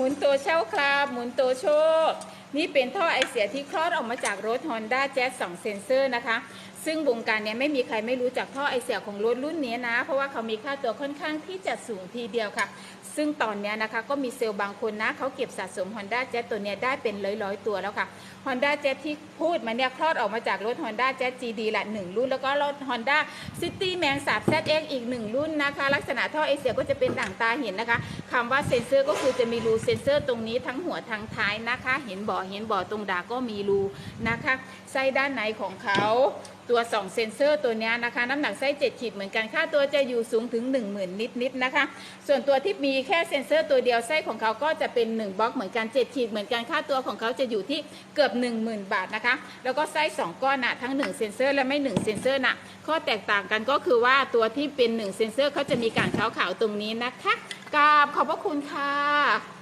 มุนตัวเช่าครับหมุนตัวโชค นี่เป็นท่อไอเสียที่คลอดออกมาจากรถ Honda Jazz 2เซนเซอร์นะคะ ซึ่งวงการเนี้ยไม่มีใครไม่รู้จักท่อไอเสียของรถรุ่นนี้นะ เพราะว่าเขามีค่าตัวค่อนข้างที่จะสูงทีเดียวค่ะ ซึ่งตอนนี้นะคะก็มีเซลล์บางคนนะเขาเก็บสะสม Honda Jazz ตัวเนี้ยได้เป็นร้อยๆตัวแล้วค่ะ Honda Jazz ที่พูดมาเนี่ยคลอดออกมาจากรถ Honda Jazz GD ละหนึ่งรุ่น แล้วก็รถ Honda City Man 3 ZX อีกหนึ่งรุ่นนะคะ ลักษณะท่อไอเสียก็จะเป็นด่างตาเห็นนะคะคำว่าเซ็นเซอร์ก็คือจะมีรูเซ็นเซอร์ตรงนี้ทั้งหัวทั้งท้ายนะคะ เห็นบ่อเห็นบ่อตรงดาก็มีรูนะคะไส้ด้านในของเขา ตัว 2 เซนเซอร์ตัวนี้นะคะ น้ำหนักไส้7ขีดเหมือนกันค่าตัวจะอยู่สูงถึง 10,000 นิดๆนะคะ ส่วนตัวที่มีแค่เซ็นเซอร์ตัวเดียวไส้ของเขาก็จะเป็น 1บล็อกเหมือนกัน 7 ขีดเหมือนกันค่าตัวของเขาจะอยู่ที่เกือบ 10,000 บาทนะคะ แล้วก็ไส้2ก้อนน่ะทั้ง 1 เซ็นเซอร์และไม่ 1 เซ็นเซอร์นะข้อแตกต่างกันก็คือว่าตัวที่เป็น 1 เซ็นเซอร์เขาจะมีการขาวๆตรงนี้นะคะกราบขอบพระคุณค่ะ